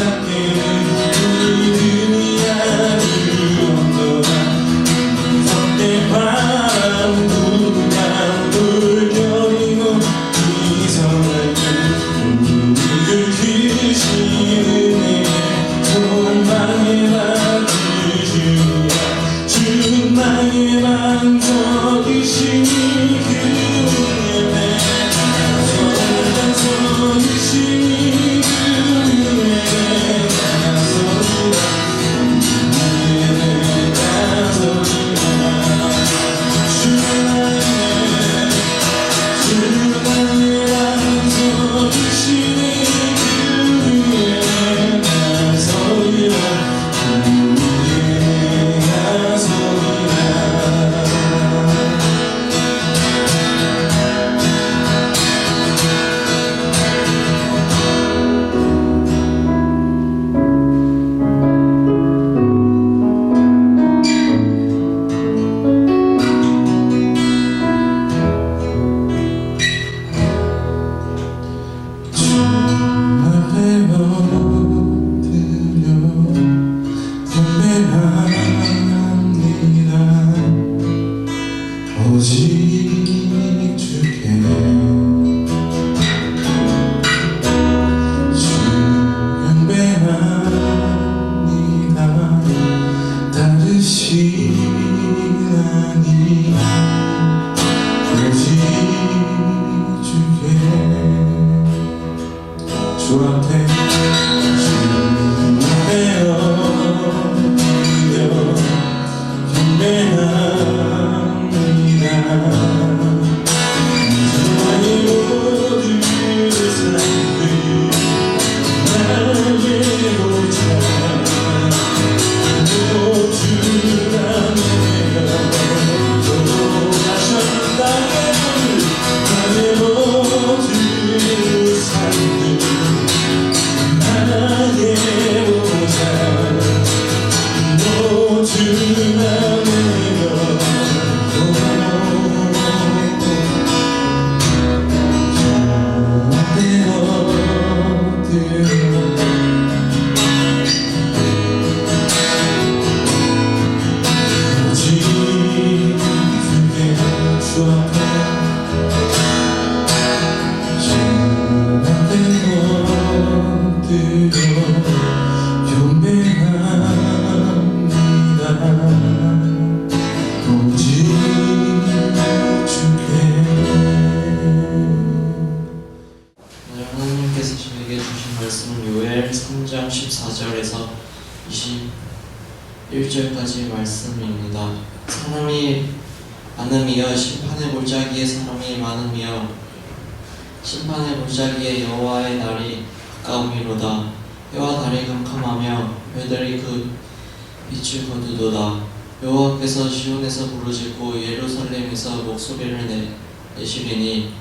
예 21절까지 말씀입니다. 사람이 많음이여 심판의 골짜기에 사람이 많음이여 심판의 골짜기에 여호와의 날이 가까움이로다 해와 달이 캄캄하며 별들이 그 빛을 거두도다 여호와께서 시온에서 부르짖고 예루살렘에서 목소리를 내, 내시리니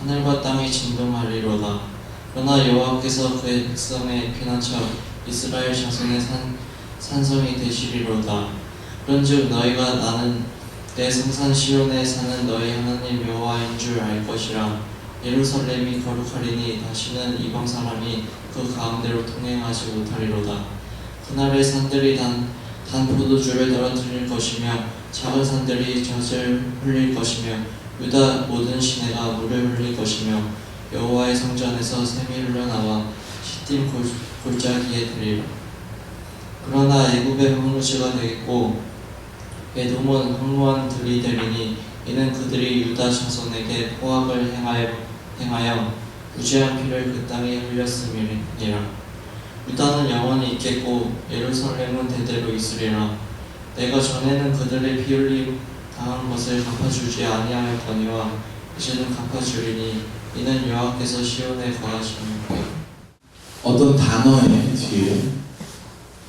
하늘과 땅이 진동하리로다. 그러나 여호와께서 그의 백성의 피난처 이스라엘 자손의 산 산성이 되시리로다. 그런즉 너희가 나는 내 성산 시온에 사는 너희 하나님 여호와인 줄 알 것이라. 예루살렘이 거룩하리니 다시는 이방 사람이 그 가운데로 통행하지 못하리로다. 그날의 산들이 단, 단 포도주를 떨어뜨릴 것이며 작은 산들이 젖을 흘릴 것이며 유다 모든 시내가 물을 흘릴 것이며 여호와의 성전에서 샘이 흘러나와 시딤 골, 골짜기에 들리라. 그러나 애굽의 황무지가 되겠고 에돔은 황무한 들이 되리니 이는 그들이 유다 자손에게 포악을 행하여, 행하여 무지한 피를 그 땅에 흘렸음이니라. 유다는 영원히 있겠고 예루살렘은 대대로 있으리라. 내가 전에는 그들의 피 흘림 당한 것을 갚아주지 아니하였거니와 이제는 갚아주리니 이는 여호와께서 시온에 거하시는 어떤 단어의 뒤에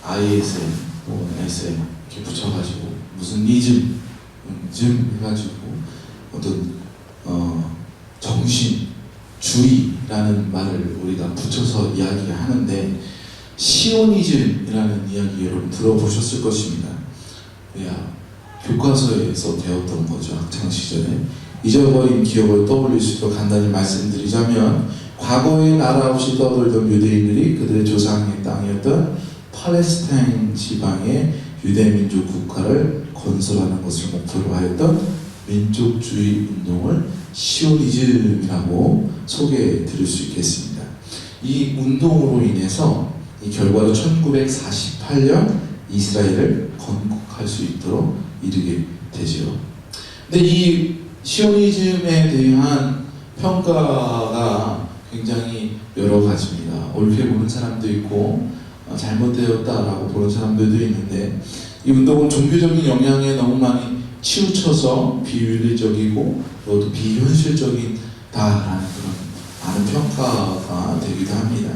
ISM 혹은 SM 이렇게 붙여가지고 무슨 이즘, 음, 즘 해가지고 어떤 어, 정신, 주의라는 말을 우리가 붙여서 이야기하는데 시오니즘이라는 이야기 여러분 들어보셨을 것입니다. 야 교과서에서 배웠던 거죠 학창 시절에 잊어버린 기억을 떠올릴 수 있도록 간단히 말씀드리자면 과거에 나라 없이 떠돌던 유대인들이 그들의 조상의 땅이었던 팔레스타인 지방의 유대민족 국가를 건설하는 것을 목표로 하였던 민족주의 운동을 시오니즘이라고 소개해 드릴 수 있겠습니다. 이 운동으로 인해서 이 결과로 1948년 이스라엘을 건국할 수 있도록 이르게 되죠. 근데 이 시오니즘에 대한 평가가 굉장히 여러 가지입니다. 옳게 보는 사람도 있고 어, 잘못되었다라고 보는 사람들도 있는데 이 운동은 종교적인 영향에 너무 많이 치우쳐서 비윤리적이고 또 비현실적이다라는 그런 많은 평가가 되기도 합니다.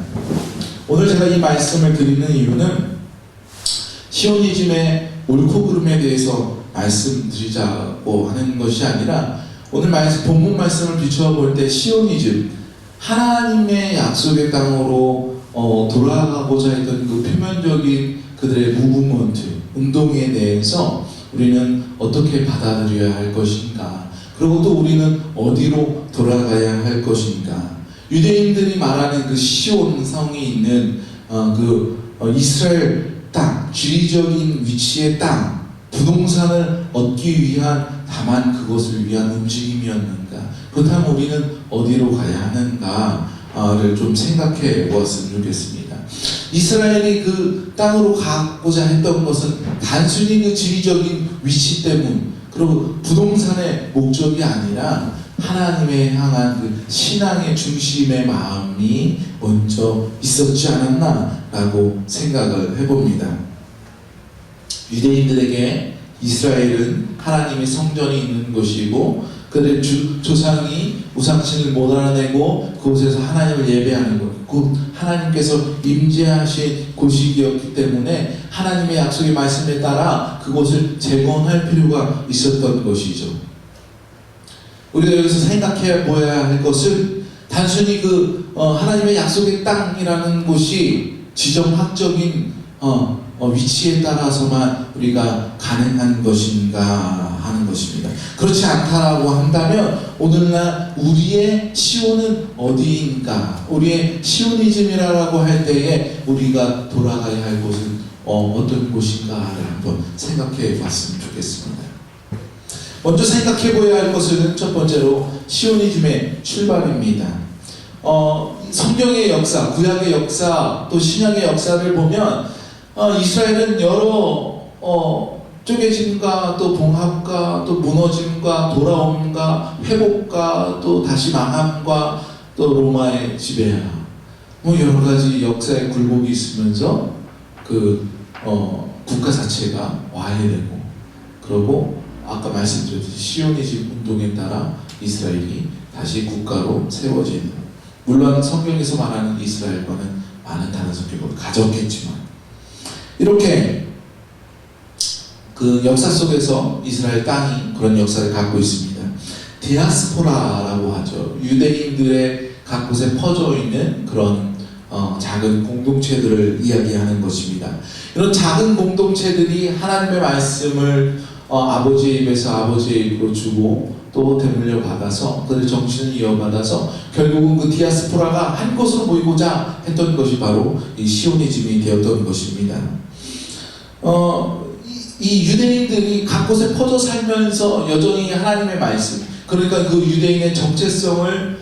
오늘 제가 이 말씀을 드리는 이유는 시오니즘의 옳고 그름에 대해서 말씀드리자고 하는 것이 아니라 오늘 말씀, 본문 말씀을 비추어 볼 때 시오니즘 하나님의 약속의 땅으로 어, 돌아가고자 했던 그 표면적인 그들의 무브먼트 운동에 대해서 우리는 어떻게 받아들여야 할 것인가. 그리고 또 우리는 어디로 돌아가야 할 것인가. 유대인들이 말하는 그 시온 성이 있는 어, 그 어, 이스라엘 땅 지리적인 위치의 땅 부동산을 얻기 위한 다만 그것을 위한 움직임이었는가. 그렇다면 우리는 어디로 가야 하는가를 좀 생각해 보았으면 좋겠습니다. 이스라엘이 그 땅으로 가고자 했던 것은 단순히 그 지리적인 위치 때문 그리고 부동산의 목적이 아니라 하나님의 향한 그 신앙의 중심의 마음이 먼저 있었지 않았나라고 생각을 해봅니다. 유대인들에게 이스라엘은 하나님의 성전이 있는 곳이고 그들의 주, 조상이 우상신을 못 알아내고 그곳에서 하나님을 예배하는 것, 곧 하나님께서 임재하신 곳이었기 때문에 하나님의 약속의 말씀에 따라 그곳을 재건할 필요가 있었던 것이죠. 우리가 여기서 생각해 보아야 할 것은 단순히 그 어, 하나님의 약속의 땅이라는 곳이 지정학적인 어, 어, 위치에 따라서만 우리가 가능한 것인가 하는 것입니다. 그렇지 않다라고 한다면 오늘날 우리의 시온은 어디인가? 우리의 시오니즘이라고 할 때에 우리가 돌아가야 할 곳은 어, 어떤 곳인가를 한번 생각해 봤으면 좋겠습니다. 먼저 생각해 보아야 할 것은 첫 번째로 시오니즘의 출발입니다. 어, 성경의 역사, 구약의 역사, 또 신약의 역사를 보면 어, 이스라엘은 여러 어, 쪼개짐과 또 봉합과 또 무너짐과 돌아옴과 회복과 또 다시 망함과 또 로마의 지배야. 뭐 여러 가지 역사의 굴곡이 있으면서 그 어, 국가 자체가 와해되고 그러고 아까 말씀드렸듯이 시오니즘 운동에 따라 이스라엘이 다시 국가로 세워지는 물론 성경에서 말하는 이스라엘과는 많은 다른 성격을 가졌겠지만 이렇게 그 역사 속에서 이스라엘 땅이 그런 역사를 갖고 있습니다. 디아스포라라고 하죠. 유대인들의 각 곳에 퍼져 있는 그런 어, 작은 공동체들을 이야기하는 것입니다. 이런 작은 공동체들이 하나님의 말씀을 어, 아버지의 입에서 아버지의 입으로 주고 또 되물려 받아서 그들 정신을 이어받아서 결국은 그 디아스포라가 한 곳으로 모이고자 했던 것이 바로 이 시오니즘이 되었던 것입니다. 어, 이, 이 유대인들이 각 곳에 퍼져 살면서 여전히 하나님의 말씀, 그러니까 그 유대인의 정체성을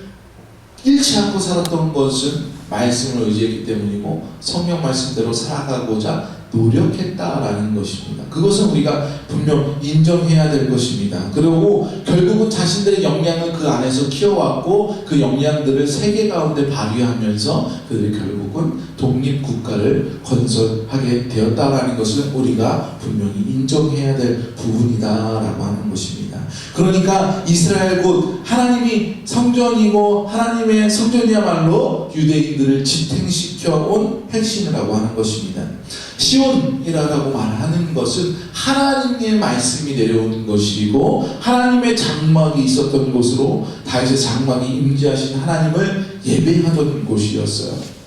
잃지 않고 살았던 것은 말씀을 의지했기 때문이고 성경 말씀대로 살아가고자 노력했다라는 것입니다. 그것은 우리가 분명 인정해야 될 것입니다. 그리고 결국은 자신들의 역량을 그 안에서 키워왔고 그 역량들을 세계 가운데 발휘하면서 그들이 결국은 독립 국가를 건설하게 되었다라는 것을 우리가 분명히 인정해야 될 부분이다라고 하는 것입니다. 그러니까 이스라엘 곧 하나님이 성전이고 하나님의 성전이야말로 유대인들을 지탱시켜 온 핵심이라고 하는 것입니다. 시온이라고 말하는 것은 하나님의 말씀이 내려오는 것이고 하나님의 장막이 있었던 곳으로 다윗의 장막이 임재하신 하나님을 예배하던 곳이었어요.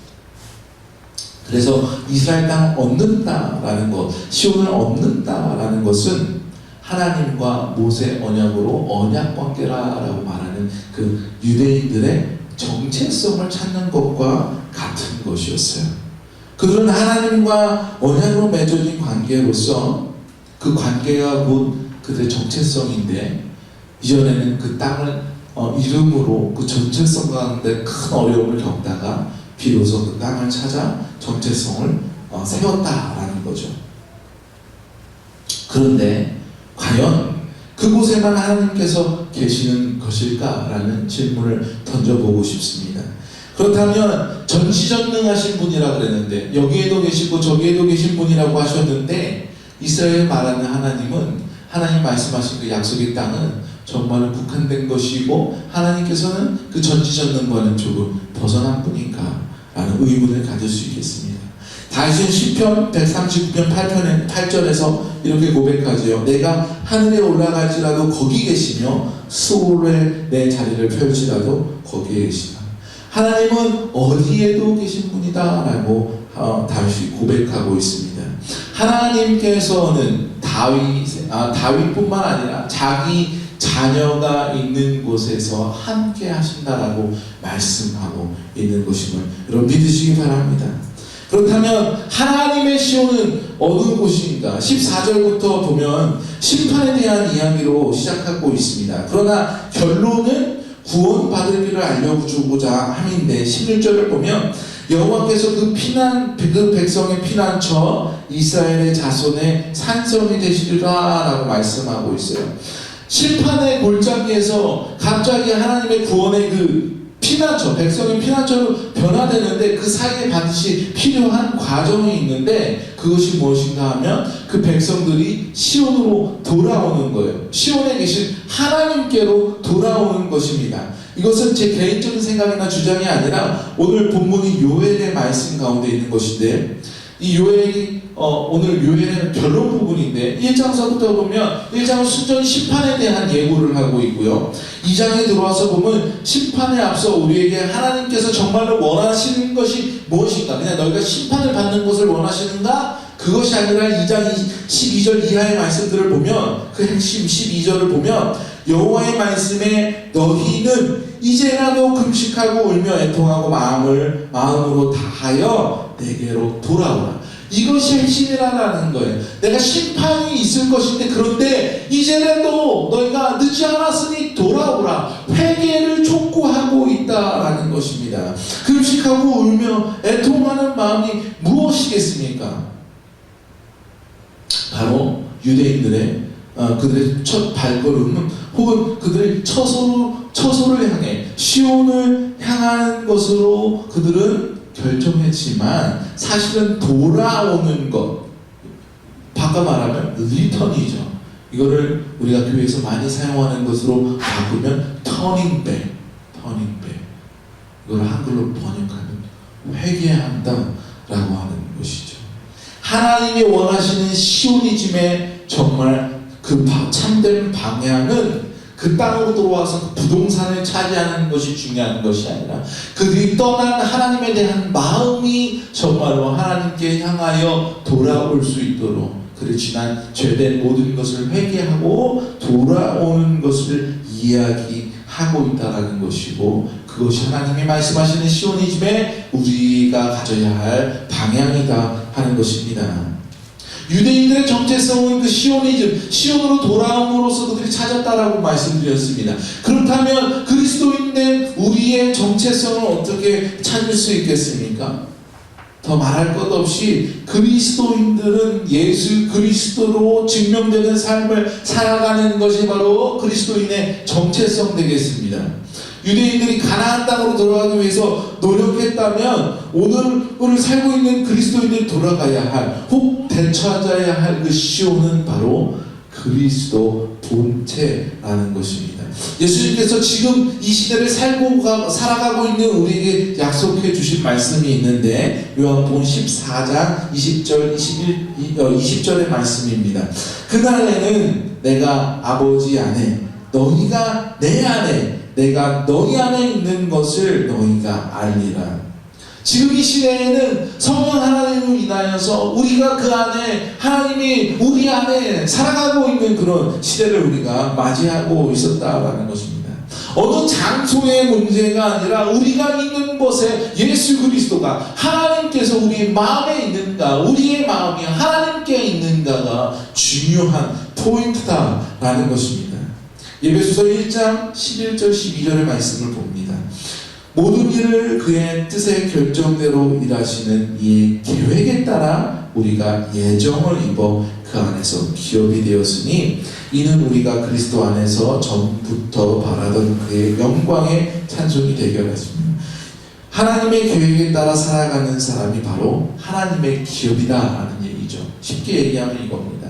그래서 이스라엘 땅을 얻는다라는 것, 시온을 얻는다라는 것은 하나님과 모세 언약으로 언약 관계라라고 말하는 그 유대인들의 정체성을 찾는 것과 같은 것이었어요. 그들은 하나님과 언약으로 맺어진 관계로서 그 관계가 곧 그들의 정체성인데 이전에는 그 땅을 어, 이름으로 그 정체성 가운데 큰 어려움을 겪다가 비로소 그 땅을 찾아 정체성을 어, 세웠다라는 거죠. 그런데 과연 그곳에만 하나님께서 계시는 것일까라는 질문을 던져보고 싶습니다. 그렇다면 전지전능하신 분이라 그랬는데 여기에도 계시고 저기에도 계신 분이라고 하셨는데 이스라엘 말하는 하나님은 하나님 말씀하신 그 약속의 땅은 정말 국한된 것이고 하나님께서는 그 전지전능과는 조금 벗어난 분인가 라는 의문을 가질 수 있겠습니다. 다윗은 시편 139편 8편에 8절에서 이렇게 고백하지요. 내가 하늘에 올라갈지라도 거기 계시며 수월에 내 자리를 펼지라도 거기에 계시다. 하나님은 어디에도 계신 분이다라고 어, 다윗이 고백하고 있습니다. 하나님께서는 다윗 아, 다윗뿐만 아니라 자기 자녀가 있는 곳에서 함께 하신다라고 말씀하고 있는 것임을 여러분 믿으시기 바랍니다. 그렇다면 하나님의 시온은 어느 곳인가? 14절부터 보면 심판에 대한 이야기로 시작하고 있습니다. 그러나 결론은 구원받을 길을 알려주고자 함인데 11절을 보면 여호와께서 그 피난 그 백성의 피난처 이스라엘의 자손의 산성이 되시리라라고 말씀하고 있어요. 심판의 골짜기에서 갑자기 하나님의 구원의 그 피난처, 백성의 피난처로 변화되는데 그 사이에 반드시 필요한 과정이 있는데 그것이 무엇인가 하면 그 백성들이 시온으로 돌아오는 거예요. 시온에 계신 하나님께로 돌아오는 것입니다. 이것은 제 개인적인 생각이나 주장이 아니라 오늘 본문이 요엘의 말씀 가운데 있는 것인데 이 요엘이 어, 오늘 요엘의 결론 부분인데 1장서부터 보면 1장은 순전 심판에 대한 예고를 하고 있고요. 2장에 들어와서 보면 심판에 앞서 우리에게 하나님께서 정말로 원하시는 것이 무엇인가? 그냥 너희가 심판을 받는 것을 원하시는가? 그것이 아니라 2장 12절 이하의 말씀들을 보면 그 핵심 12절을 보면 여호와의 말씀에 너희는 이제라도 금식하고 울며 애통하고 마음을 마음으로 다하여 내게로 돌아오라. 이것이 핵심이라는 거예요. 내가 심판이 있을 것인데 그런데 이제라도 너희가 늦지 않았으니 돌아오라. 회개를 촉구하고 있다라는 것입니다. 금식하고 울며 애통하는 마음이 무엇이겠습니까? 바로 유대인들의 어, 그들의 첫 발걸음은 혹은 그들의 처소 처소를 향해 시온을 향하는 것으로 그들은 결정했지만 사실은 돌아오는 것 바꿔 말하면 리턴이죠. 이거를 우리가 교회에서 많이 사용하는 것으로 바꾸면 터닝백, 터닝백. 이걸 한글로 번역하면 회개한다라고 하는 것이죠. 하나님이 원하시는 시오니즘의 정말 그 바- 참된 방향은 그 땅으로 들어와서 그 부동산을 차지하는 것이 중요한 것이 아니라 그들이 떠난 하나님에 대한 마음이 정말로 하나님께 향하여 돌아올 수 있도록 그리 지난 죄된 모든 것을 회개하고 돌아오는 것을 이야기하고 있다라는 것이고 그것이 하나님이 말씀하시는 시오니즘에 우리가 가져야 할 방향이다 하는 것입니다. 유대인들의 정체성은 그 시오니즘, 시온으로 돌아옴으로써 그들이 찾았다라고 말씀드렸습니다. 그렇다면 그리스도인된 우리의 정체성을 어떻게 찾을 수 있겠습니까? 더 말할 것 없이 그리스도인들은 예수 그리스도로 증명되는 삶을 살아가는 것이 바로 그리스도인의 정체성 되겠습니다. 유대인들이 가나안 땅으로 돌아가기 위해서 노력했다면 오늘 오늘 살고 있는 그리스도인들이 돌아가야 할, 혹 되찾아야 할 그 시온은 바로 그리스도 본체라는 것입니다. 예수님께서 지금 이 시대를 살고 가, 살아가고 있는 우리에게 약속해 주신 말씀이 있는데 요한복음 14장 20절 21 20절의 말씀입니다. 그날에는 내가 아버지 안에 너희가 내 안에 내가 너희 안에 있는 것을 너희가 알리라. 지금 이 시대에는 성령 하나님을 인하여서 우리가 그 안에 하나님이 우리 안에 살아가고 있는 그런 시대를 우리가 맞이하고 있었다라는 것입니다. 어느 장소의 문제가 아니라 우리가 있는 곳에 예수 그리스도가 하나님께서 우리 마음에 있는가, 우리의 마음이 하나님께 있는가가 중요한 포인트다라는 것입니다. 예배소서 1장 11절 12절의 말씀을 봅니다. 모든 일을 그의 뜻의 결정대로 일하시는 이의 계획에 따라 우리가 예정을 입어 그 안에서 기업이 되었으니 이는 우리가 그리스도 안에서 전부터 바라던 그의 영광의 찬송이 되게 하였습니다. 하나님의 계획에 따라 살아가는 사람이 바로 하나님의 기업이다라는 얘기죠. 쉽게 얘기하면 이겁니다.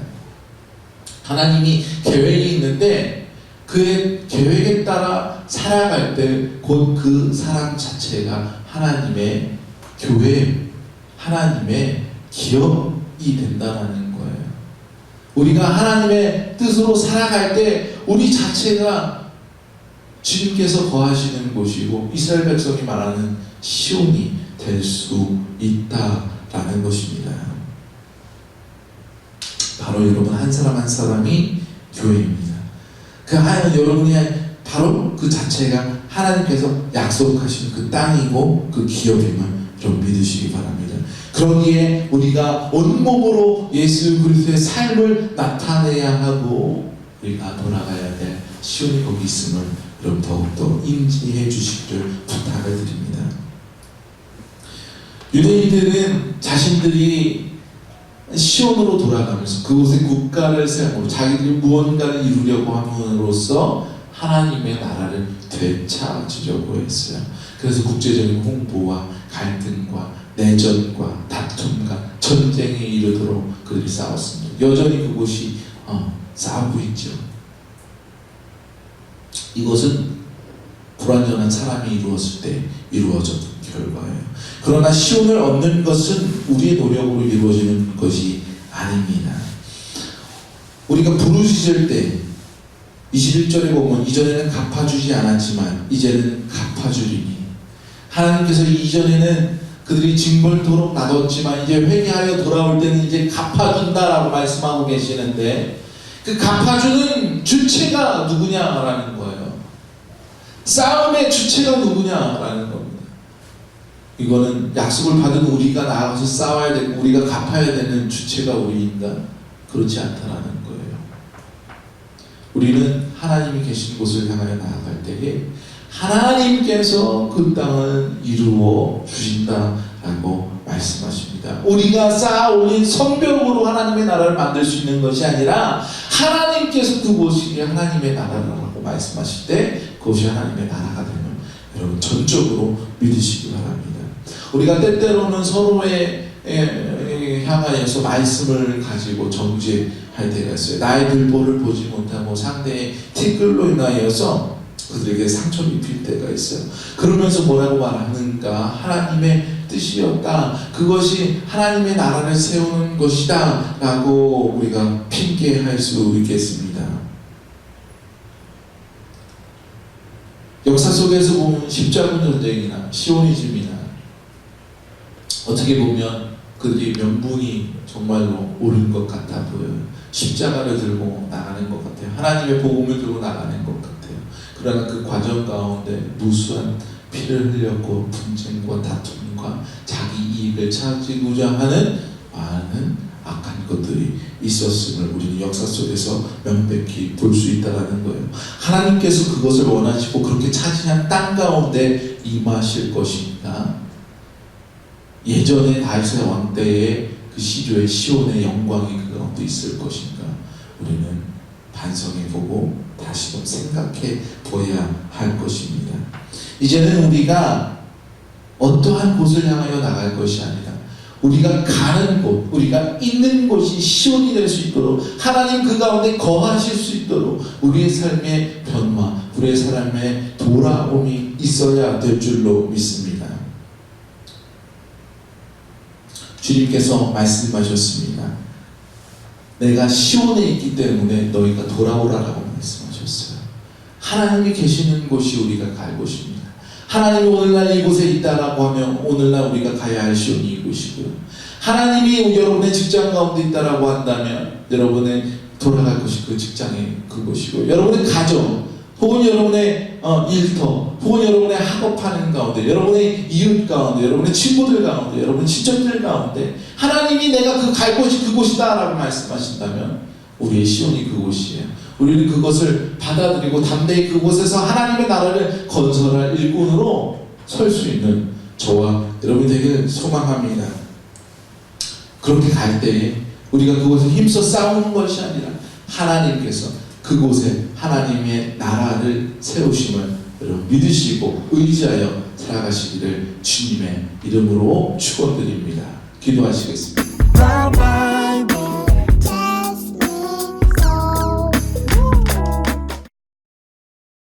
하나님이 계획이 있는데 그의 계획에 따라 살아갈 때곧 그 사람 자체가 하나님의 교회, 하나님의 기업이 된다는 거예요. 우리가 하나님의 뜻으로 살아갈 때 우리 자체가 주님께서 거하시는 곳이고 이스라엘 백성이 말하는 시온이 될 수 있다라는 것입니다. 바로 여러분 한 사람 한 사람이 교회입니다. 그 하나님 여러분이 바로 그 자체가 하나님께서 약속하신 그 땅이고 그 기업임을 좀 믿으시기 바랍니다. 그러기에 우리가 온몸으로 예수 그리스도의 삶을 나타내야 하고 우리가 돌아가야 될 시온이 거기 있음을 여러분 더욱더 인지해 주시기를 부탁을 드립니다. 유대인들은 자신들이 시온으로 돌아가면서 그곳의 국가를 세우고 자기들이 무언가를 이루려고 함으로써 하나님의 나라를 되찾으려고 했어요. 그래서 국제적인 홍보와 갈등과 내전과 다툼과 전쟁에 이르도록 그들이 싸웠습니다. 여전히 그곳이 어, 싸우고 있죠. 이것은 불완전한 사람이 이루었을 때 이루어졌던 결과예요. 그러나 시온을 얻는 것은 우리의 노력으로 이루어지는 것이 아닙니다. 우리가 부르짖을 때 21절에 보면 이전에는 갚아주지 않았지만 이제는 갚아주리니 하나님께서 이전에는 그들이 징벌토록 놔뒀지만 이제 회개하여 돌아올 때는 이제 갚아준다라고 말씀하고 계시는데 그 갚아주는 주체가 누구냐라는 거예요. 싸움의 주체가 누구냐라는 겁니다. 이거는 약속을 받은 우리가 나가서 싸워야 되고 우리가 갚아야 되는 주체가 우리인가? 그렇지 않다라는. 우리는 하나님이 계신 곳을 향하여 나아갈 때에 하나님께서 그 땅을 이루어 주신다라고 말씀하십니다. 우리가 쌓아 올린 성벽으로 하나님의 나라를 만들 수 있는 것이 아니라 하나님께서 그곳이 하나님의 나라라고 말씀하실 때 그것이 하나님의 나라가 되면 여러분 전적으로 믿으시기 바랍니다. 우리가 때때로는 서로의 에, 에, 향하여서 말씀을 가지고 정죄할 때가 있어요. 나의 들보를 보지 못하고 상대의 티끌로 인하여서 그들에게 상처를 입힐 때가 있어요. 그러면서 뭐라고 말하는가? 하나님의 뜻이었다. 그것이 하나님의 나라를 세우는 것이다. 라고 우리가 핑계할 수 있겠습니다. 역사 속에서 보면 십자군 전쟁이나 시오니즘이나 어떻게 보면 그들이 명분이 정말로 옳은 것 같아 보여요. 십자가를 들고 나가는 것 같아요. 하나님의 복음을 들고 나가는 것 같아요. 그러나 그 과정 가운데 무수한 피를 흘렸고 분쟁과 다툼과 자기 이익을 찾고자 하는 많은 악한 것들이 있었음을 우리는 역사 속에서 명백히 볼 수 있다라는 거예요. 하나님께서 그것을 원하시고 그렇게 차지한 땅 가운데 임하실 것입니다. 예전에 다윗의 왕 때의 그 시조의 시온의 영광이 그 가운데 있을 것인가 우리는 반성해 보고 다시 금 생각해 보아야 할 것입니다. 이제는 우리가 어떠한 곳을 향하여 나갈 것이 아니라 우리가 가는 곳, 우리가 있는 곳이 시온이 될 수 있도록 하나님 그 가운데 거하실 수 있도록 우리의 삶의 변화, 우리의 삶의 돌아옴이 있어야 될 줄로 믿습니다. 주님께서 말씀하셨습니다. 내가 시온에 있기 때문에 너희가 돌아오라라고 말씀하셨어요. 하나님이 계시는 곳이 우리가 갈 곳입니다. 하나님이 오늘날 이곳에 있다라고 하면 오늘날 우리가 가야 할 시온이 이곳이고요. 하나님이 여러분의 직장 가운데 있다라고 한다면 여러분의 돌아갈 곳이 그 직장이 그곳이고 여러분의 가정 혹은 여러분의 어, 일터 혹은 여러분의 학업하는 가운데 여러분의 이웃 가운데 여러분의 친구들 가운데 여러분의 친척들 가운데 하나님이 내가 그 갈 곳이 그곳이다라고 말씀하신다면 우리의 시온이 그곳이에요. 우리는 그것을 받아들이고 담대히 그곳에서 하나님의 나라를 건설할 일꾼으로 설 수 있는 저와 여러분이 되길 소망합니다. 그렇게 갈 때에 우리가 그곳에 힘써 싸우는 것이 아니라 하나님께서 그곳에 하나님의 나라를 세우심을 여러분 믿으시고 의지하여 살아가시기를 주님의 이름으로 축원드립니다. 기도하시겠습니다.